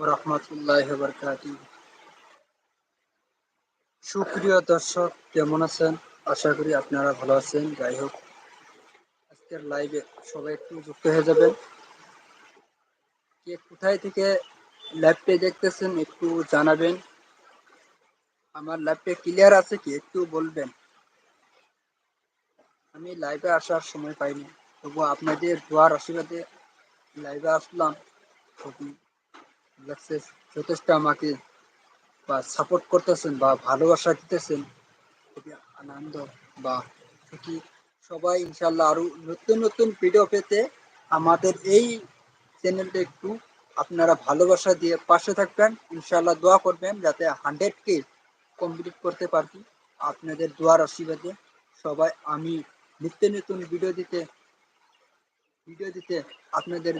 রহমতুল্লাহ সুপ্রিয় দর্শক, কেমন আছেন? আশা করি আপনারা ভালো আছেন। যাই হোক, আজকের লাইভে সবাই একটু যুক্ত হয়ে যাবেন। কে কোথায় থেকে লাইভটি দেখতেছেন একটু জানাবেন। আমার লাইভটা ক্লিয়ার আছে কি একটু বলবেন? আমি লাইভে আসার সময় পাইনি তবু আপনাদের দোয়ার আশীর্বাদে লাইভে আসলাম। যথেষ্ট আমাকে, বা সাপোর্ট করতেছেন, বা ভালোবাসা দিতেছেন। খুবই আনন্দ বা কি সবাই ইনশাল্লাহ আরও নতুন নতুন ভিডিও পেতে আমাদের এই চ্যানেলটা একটু আপনারা ভালোবাসা দিয়ে পাশে থাকবেন। ইনশাল্লাহ দোয়া করবেন যাতে হান্ড্রেড কে কমপ্লিট করতে পারি আপনাদের দোয়ার আশীর্বাদে সবাই, আমি নিত্য নতুন ভিডিও দিতে ভিডিও দিতে আপনাদের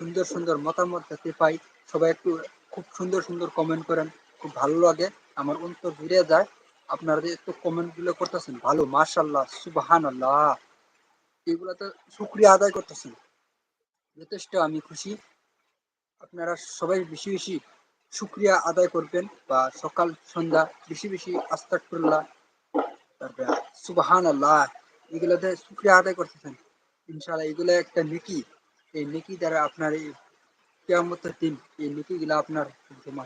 সুন্দর সুন্দর মতামত যাতে পাই। সবাই একটু খুব সুন্দর সুন্দর কমেন্ট করেন, খুব ভালো লাগে। আমার অন্তর ঘুরে যায়। আপনারা যে একটু কমেন্টগুলো করতেছেন, ভালো মার্শাল্লাহ সুবাহান আল্লাহ এগুলো তো শুক্রিয়া আদায় করতেছেন। যথেষ্ট আমি খুশি। আপনারা সবাই বেশি বেশি শুক্রিয়া আদায় করবেন বা সকাল, সন্ধ্যা বেশি বেশি আস্তাকুল্লাহ তারপরে সুবাহান আল্লাহ এগুলোতে শুক্রিয়া আদায় করতেছেন। ইনশাআল্লাহ এগুলো একটা নেকি। এই নেকি দ্বারা আপনার এই কেয়ামতের দিন এই নেকি গুলা আপনার জমা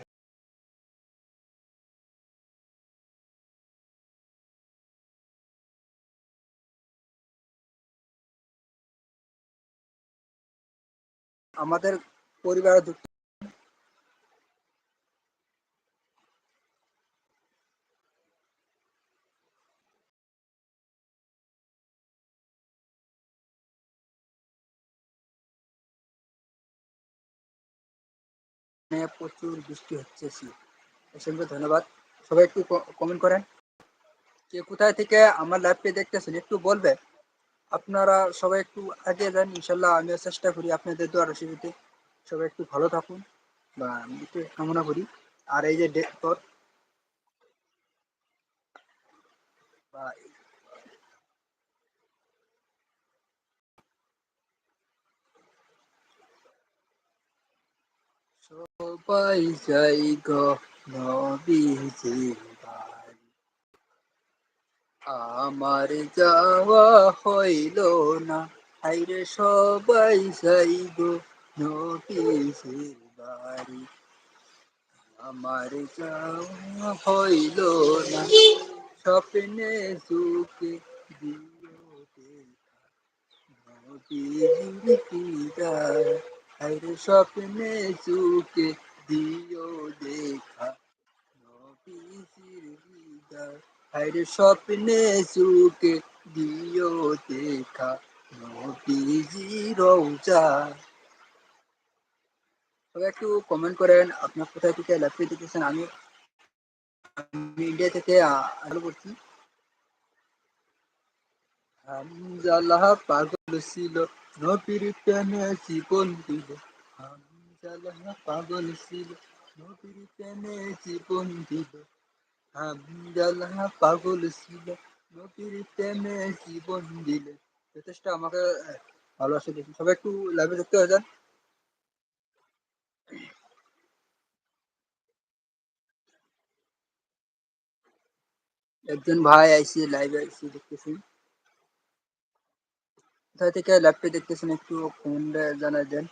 আমাদের পরিবারের যুক্ত প্রচুর বৃষ্টি হচ্ছে অসংখ্য ধন্যবাদ। সবাই একটু কমেন্ট করেন। কে কোথায় থেকে আমার লাইভটি দেখতেছেন, একটু বলবে? আপনারা সবাই একটু আগে যান, ইনশাল্লাহ আমিও চেষ্টা করি আপনাদের দোয়ার রসিদিতে সবাই একটু ভালো থাকুন বা একটু কামনা করি। আর এই যে ডেট বা সবাই যাই গো নবীজি আমার যাওয়া হইল না হাইরে সবাই যাই গো নবীজির বাড়ি আমার যাওয়া হইল না স্বপ্নে সুখে দিও নবীজির হাইরে স্বপ্নে সুখে দিও দেখা হৃদয়। স্বপ্নে দিও দেখা রওজা। তবে একটু কমেন্ট করেন, আপনার কোথায় থেকে লাইভটি দেখতেছেন? আমি ইন্ডিয়া থেকে আলো করছি। হামজালাহ পাগল ছিল, নবীর প্রেমে জীবন দিল। পাগল ছিল নবীর প্রেমে জীবন দিল হামজালাহ পাগল ছিল নবীর প্রেমে জীবন দিলে যথেষ্ট আমাকে ভালোবাসে দেখি। সবাই একটু লাইভে যুক্ত হয়ে যান। একজন ভাই আইসি লাইভে আইসি দেখতেছি। কোথা থেকে লাইভটি দেখতেছেন একটু কমেন্টে জানাই দেন।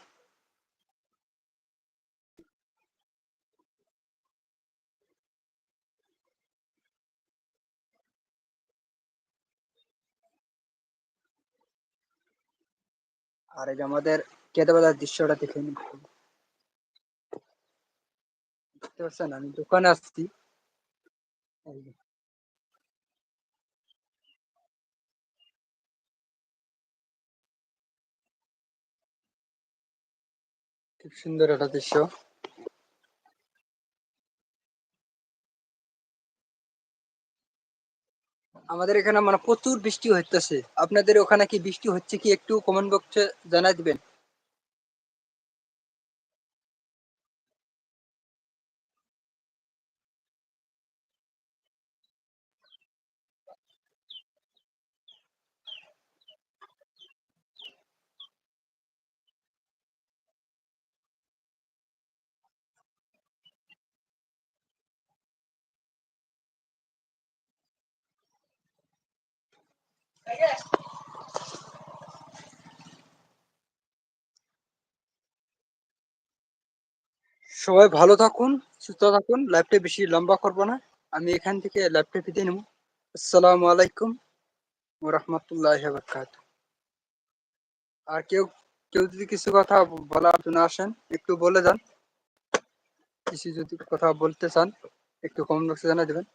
আর এই যে আমাদের কেদাবাজার দৃশ্যটা দেখে নিন। বুঝতে পারছেন আমি দোকানে আসছি। খুব সুন্দর একটা দৃশ্য। আমাদের এখানে মানে প্রচুর বৃষ্টি হইতেছে। আপনাদের ওখানে কি বৃষ্টি হচ্ছে কি একটু কমেন্ট বক্সে জানাই দিবেন। সবাই ভালো থাকুন, সুস্থ থাকুন। লাইভটা বেশি লম্বা করব না। আমি এখান থেকে লাইভটা বিদায় নেব। আসসালামু আলাইকুম ও রহমতুল্লাহ বরকাত আর কেউ কেউ যদি কিছু কথা বলার জন্য আসেন, একটু বলে যান। কিছু যদি কথা বলতে চান, একটু কমেন্ট বক্সে জানিয়ে দেবেন।